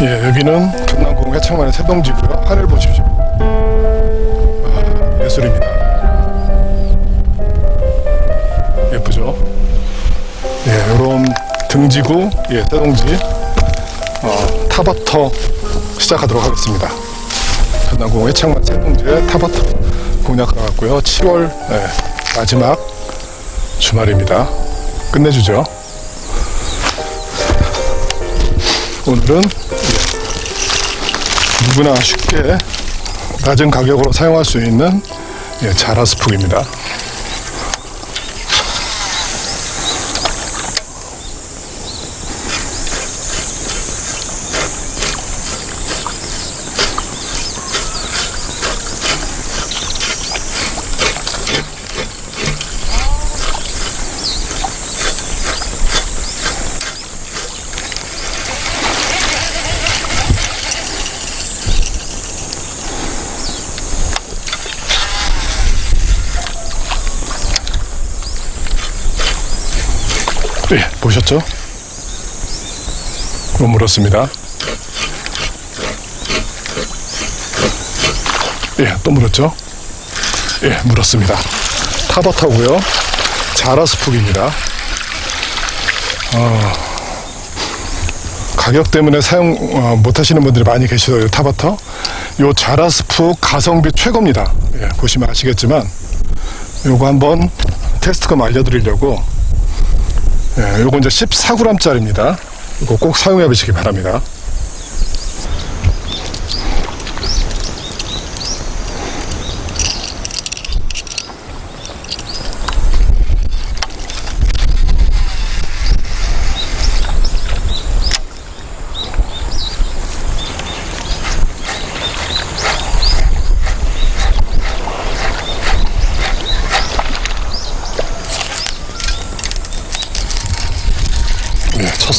예, 여기는 전남공 해창만의 새동지고요. 하늘 보십시오. 아, 예술입니다. 예쁘죠? 예, 요런 등지구, 예, 새동지, 어, 타버터 시작하도록 하겠습니다. 전남공 해창만 새동지의 타버터 공략 나갔고요. 7월 예, 마지막 주말입니다. 끝내주죠. 오늘은 누구나 쉽게 낮은 가격으로 사용할 수 있는 예, 자라스풍입니다. 예, 보셨죠? 못 물었습니다. 예, 또 물었죠? 예, 물었습니다. 타버터고요. 자라스풍입니다. 어, 가격 때문에 사용 어, 못하시는 분들이 많이 계시더요 타버터. 요 자라스프 가성비 최고입니다. 예, 보시면 아시겠지만 요거 한번 테스트감 알려드리려고 예, 요거 이제 14g짜리입니다. 이거 꼭 사용해 보시기 바랍니다.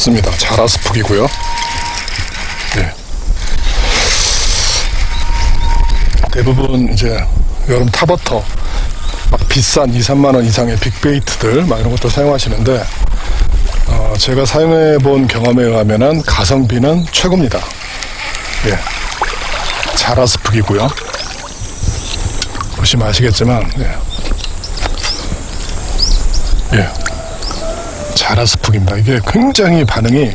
예, 쳤습니다. 자라스풍이고요. 예. 대부분 이제 여름 타버터 막 비싼 2, 3만 원 이상의 빅베이트들 막 이런 것도 사용하시는데 어, 제가 사용해 본 경험에 의하면 은 가성비는 최고입니다. 예. 자라스풍이고요. 보시면 아시겠지만 예. 예. 자라스풍입니다. 이게 굉장히 반응이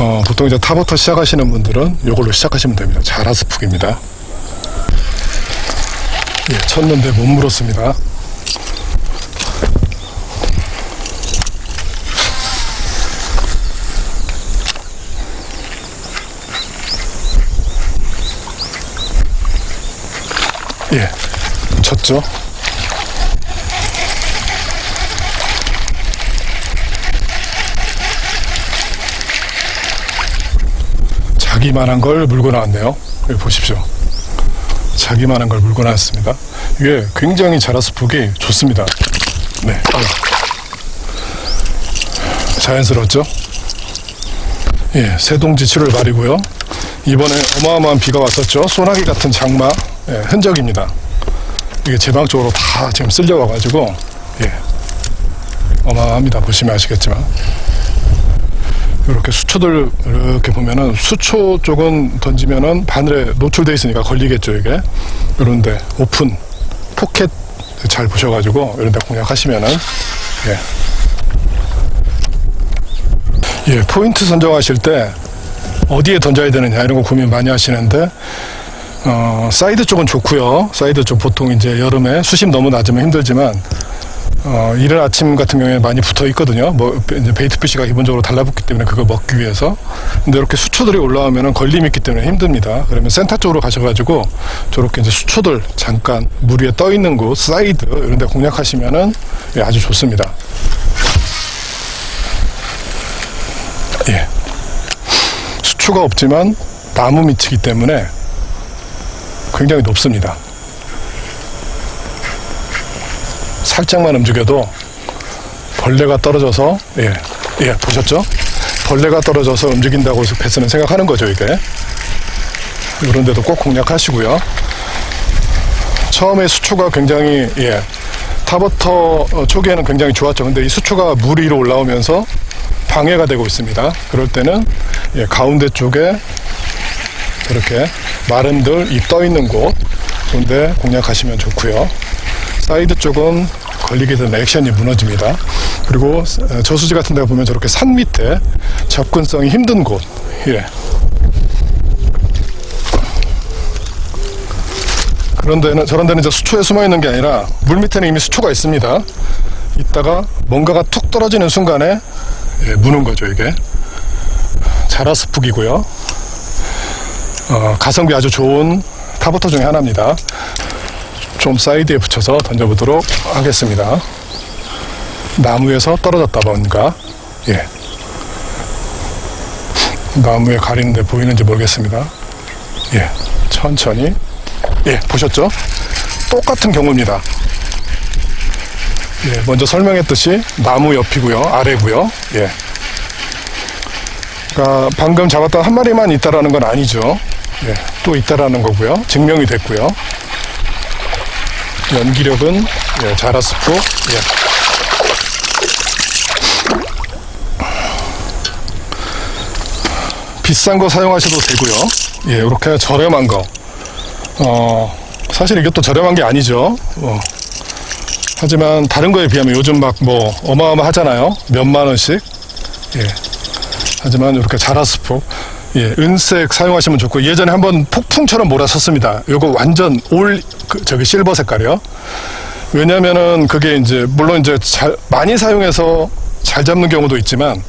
어, 보통 이제 타부터 시작하시는 분들은 이걸로 시작하시면 됩니다. 자라스풍입니다. 예, 쳤는데 못 물었습니다. 예, 쳤죠. 자기만한 걸 물고 나왔네요. 여기 보십시오. 자기만한 걸 물고 나왔습니다. 이게 굉장히 자라스풍이 좋습니다. 네. 자연스럽죠? 예, 새동지 7월 말이고요. 이번에 어마어마한 비가 왔었죠. 소나기 같은 장마 예, 흔적입니다. 이게 제방 쪽으로 다 지금 쓸려와가지고 예, 어마어마합니다. 보시면 아시겠지만. 이렇게 수초들 이렇게 보면은 수초 쪽은 던지면은 바늘에 노출돼 있으니까 걸리겠죠 이게 이런데 오픈 포켓 잘 보셔가지고 이런데 공략하시면은 예. 예 포인트 선정하실 때 어디에 던져야 되느냐 이런 거 고민 많이 하시는데 어, 사이드 쪽은 좋고요 사이드 쪽 보통 이제 여름에 수심 너무 낮으면 힘들지만 어, 이른 아침 같은 경우에 많이 붙어 있거든요. 뭐, 이제 베이트 피시가 기본적으로 달라붙기 때문에 그걸 먹기 위해서. 근데 이렇게 수초들이 올라오면은 걸림이 있기 때문에 힘듭니다. 그러면 센터 쪽으로 가셔가지고 저렇게 이제 수초들 잠깐 물 위에 떠 있는 곳, 사이드, 이런 데 공략하시면은 예, 아주 좋습니다. 예. 수초가 없지만 나무 밑이기 때문에 굉장히 높습니다. 살짝만 움직여도 벌레가 떨어져서 예, 예 보셨죠? 벌레가 떨어져서 움직인다고 베스는 생각하는 거죠 이게 그런데도 꼭 공략하시고요. 처음에 수초가 굉장히 예 타버터 어, 초기에는 굉장히 좋았죠. 근데 이 수초가 물 위로 올라오면서 방해가 되고 있습니다. 그럴 때는 예, 가운데 쪽에 이렇게 마름들 잎떠 있는 곳 그런데 공략하시면 좋고요. 사이드 쪽은 걸리게 되면 액션이 무너집니다. 그리고 어, 저수지 같은 데 보면 저렇게 산 밑에 접근성이 힘든 곳. 예. 그런 데는 저런 데는 이제 수초에 숨어 있는 게 아니라 물 밑에는 이미 수초가 있습니다. 있다가 뭔가가 툭 떨어지는 순간에 예, 무는 거죠 이게. 자라스푹이고요. 어, 가성비 아주 좋은 타버터 중에 하나입니다. 좀 사이드에 붙여서 던져보도록 하겠습니다. 나무에서 떨어졌다 뭔가. 예. 나무에 가리는데 보이는지 모르겠습니다. 예. 천천히. 예, 보셨죠? 똑같은 경우입니다. 예, 먼저 설명했듯이 나무 옆이고요, 아래고요. 예. 그러니까 방금 잡았던 한 마리만 있다라는 건 아니죠. 예, 또 있다라는 거고요. 증명이 됐고요. 연기력은 예, 자라스프 예. 비싼 거 사용하셔도 되고요. 예, 이렇게 저렴한 거. 어, 사실 이것도 저렴한 게 아니죠. 어. 하지만 다른 거에 비하면 요즘 막 뭐 어마어마하잖아요. 몇만 원씩. 예. 하지만 이렇게 자라스프 예, 은색 사용하시면 좋고 예전에 한번 폭풍처럼 몰아섰습니다. 요거 완전 올 그, 저기 실버 색깔이요. 왜냐면은 그게 이제 물론 이제 잘 많이 사용해서 잘 잡는 경우도 있지만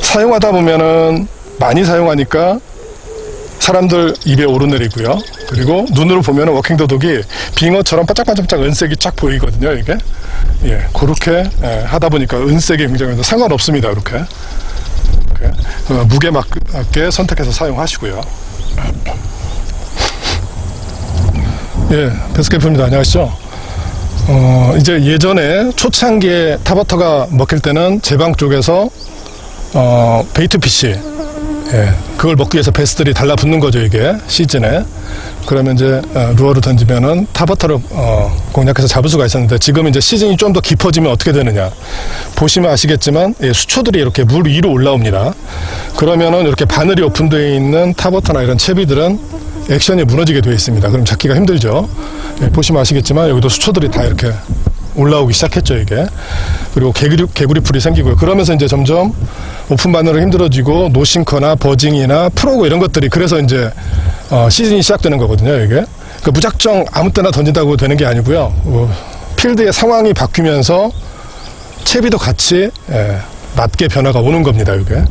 사용하다 보면은 많이 사용하니까 사람들 입에 오르내리고요. 그리고 눈으로 보면은 워킹 도둑이 빙어처럼 반짝반짝 은색이 쫙 보이거든요. 이게 예, 그렇게 예, 하다 보니까 은색이 굉장히 상관없습니다. 이렇게. 이렇게. 어, 무게 맞게 선택해서 사용하시고요. 예, 베스케프입니다. 안녕하시죠? 어, 이제 예전에 초창기에 타버터가 먹힐 때는 제방 쪽에서 어, 베이트 피시 예, 그걸 먹기 위해서 베스들이 달라붙는 거죠 이게 시즌에 그러면 이제 어, 루어를 던지면은 타버터를 어, 공략해서 잡을 수가 있었는데 지금 이제 시즌이 좀 더 깊어지면 어떻게 되느냐 보시면 아시겠지만 예, 수초들이 이렇게 물 위로 올라옵니다 그러면은 이렇게 바늘이 오픈되어 있는 타버터나 이런 채비들은 액션이 무너지게 되어 있습니다. 그럼 잡기가 힘들죠. 예, 보시면 아시겠지만 여기도 수초들이 다 이렇게 올라오기 시작했죠 이게. 그리고 개구리, 개구리 풀이 생기고요. 그러면서 이제 점점 오픈 바늘은 힘들어지고 노싱커나 버징이나 프로고 이런 것들이 그래서 이제 어, 시즌이 시작되는 거거든요 이게. 그 무작정 아무 때나 던진다고 되는 게 아니고요. 어, 필드의 상황이 바뀌면서 채비도 같이 예, 맞게 변화가 오는 겁니다 이게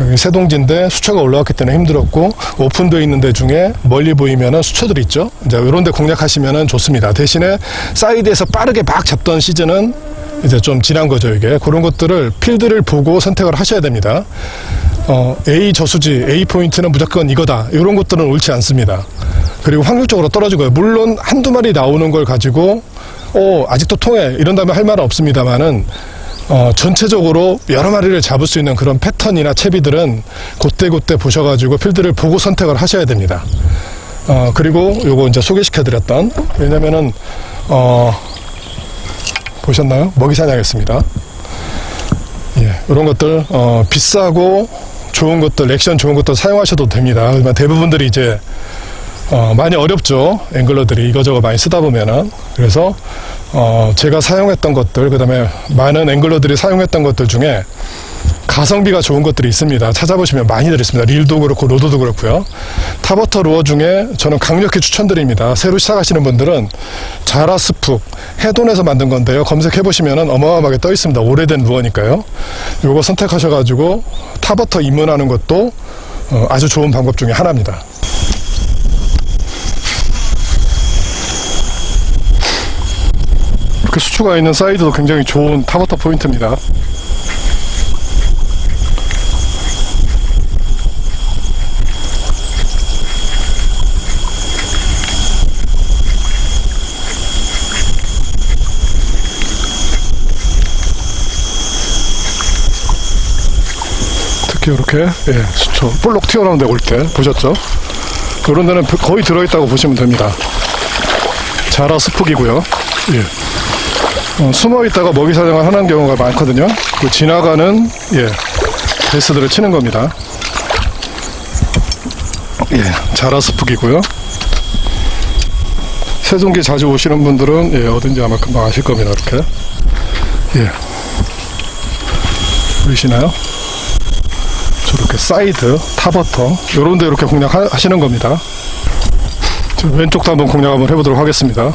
여기 세동지인데 수초가 올라왔기 때문에 힘들었고 오픈되어 있는 데 중에 멀리 보이면은 수초들 있죠. 이제 이런 데 공략하시면은 좋습니다. 대신에 사이드에서 빠르게 막 잡던 시즌은 이제 좀 지난 거죠, 이게. 그런 것들을 필드를 보고 선택을 하셔야 됩니다. 어, A 저수지, A 포인트는 무조건 이거다. 이런 것들은 옳지 않습니다. 그리고 확률적으로 떨어지고요. 물론 한두 마리 나오는 걸 가지고 어, 아직도 통해. 이런다면 할 말은 없습니다만은 어, 전체적으로 여러 마리를 잡을 수 있는 그런 패턴이나 채비들은 그때그때 보셔가지고 필드를 보고 선택을 하셔야 됩니다. 어, 그리고 요거 이제 소개시켜드렸던, 왜냐면은, 어, 보셨나요? 먹이 사냥했습니다. 예, 이런 것들, 어, 비싸고 좋은 것들, 액션 좋은 것들 사용하셔도 됩니다. 대부분들이 이제, 어, 많이 어렵죠. 앵글러들이 이거저거 많이 쓰다 보면은. 그래서, 어, 제가 사용했던 것들, 그 다음에 많은 앵글러들이 사용했던 것들 중에 가성비가 좋은 것들이 있습니다. 찾아보시면 많이들 있습니다. 릴도 그렇고, 로드도 그렇고요. 타버터 루어 중에 저는 강력히 추천드립니다. 새로 시작하시는 분들은 자라스푹, 해돈에서 만든 건데요. 검색해보시면 어마어마하게 떠 있습니다. 오래된 루어니까요. 요거 선택하셔가지고 타버터 입문하는 것도 어, 아주 좋은 방법 중에 하나입니다. 이렇게 수초가 있는 사이드도 굉장히 좋은 타버터 포인트입니다. 특히 이렇게 예, 수초 볼록 튀어나오는 데올 때 보셨죠? 그런 데는 거의 들어있다고 보시면 됩니다. 자라 스프기고요. 예. 어, 숨어 있다가 먹이 사냥을 하는 경우가 많거든요. 그 지나가는 예, 베스들을 치는 겁니다. 예, 자라스프기고요. 세종기 자주 오시는 분들은 예, 어딘지 아마 금방 아실 겁니다. 이렇게 예, 보이시나요? 저렇게 사이드, 타버터 요런 데 이렇게 공략하시는 겁니다. 저 왼쪽도 한번 공략 한번 해보도록 하겠습니다.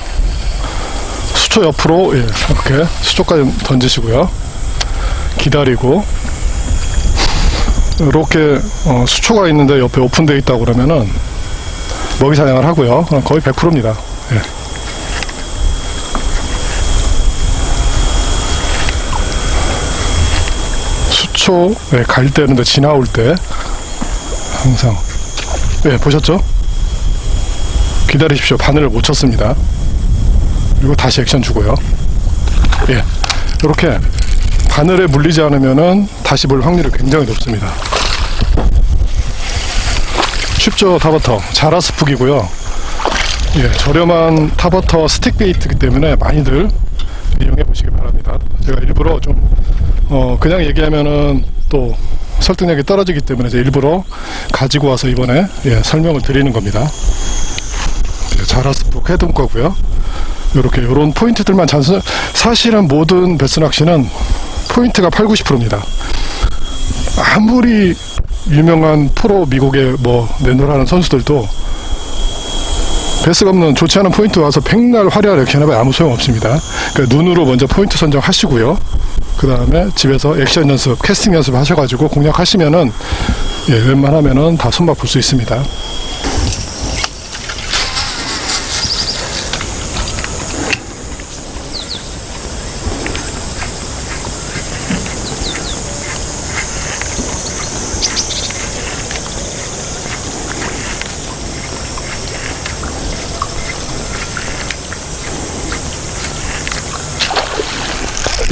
수초 옆으로 예, 이렇게 수초까지 던지시고요. 기다리고 이렇게 어, 수초가 있는데 옆에 오픈되어 있다고 그러면은 먹이 사냥을 하고요. 그럼 거의 100%입니다. 예. 수초 예, 갈 때는 데 지나올 때 항상 예 보셨죠? 기다리십시오. 바늘을 못 쳤습니다. 그리고 다시 액션 주고요. 예, 이렇게 바늘에 물리지 않으면은 다시 볼 확률이 굉장히 높습니다. 쉽죠 타버터 자라스프기고요. 예, 저렴한 타버터 스틱 베이트이기 때문에 많이들 이용해 보시기 바랍니다. 제가 일부러 좀 어, 그냥 얘기하면은 또 설득력이 떨어지기 때문에 일부러 가지고 와서 이번에 예, 설명을 드리는 겁니다. 예, 자라스프 헤드온 거고요. 이렇게 이런 포인트들만 잔 사실은 모든 베스 낚시는 포인트가 8, 90%입니다. 아무리 유명한 프로 미국의 뭐 내노라는 선수들도 베스가 없는 좋지 않은 포인트 와서 백날 화려한 액션하면 아무 소용 없습니다. 그러니까 눈으로 먼저 포인트 선정하시고요. 그 다음에 집에서 액션 연습, 캐스팅 연습 하셔가지고 공략하시면은 예, 웬만하면은 다 손맛 볼 수 있습니다.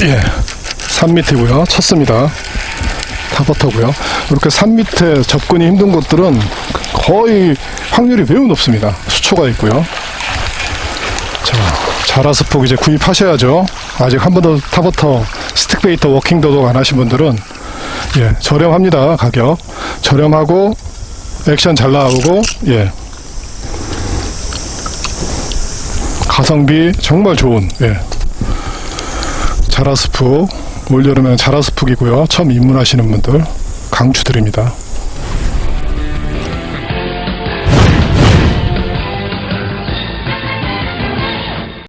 예, 산 밑이고요. 쳤습니다. 타버터고요. 이렇게 산 밑에 접근이 힘든 곳들은 거의 확률이 매우 높습니다. 수초가 있고요. 자, 자라스폭 이제 구입하셔야죠. 아직 한 번도 타버터 스틱베이터 워킹 도덕 안 하신 분들은 예, 저렴합니다. 가격 저렴하고 액션 잘 나오고 예. 가성비 정말 좋은 예. 자라스프 올여름에는 자라스프이고요. 처음 입문하시는 분들 강추드립니다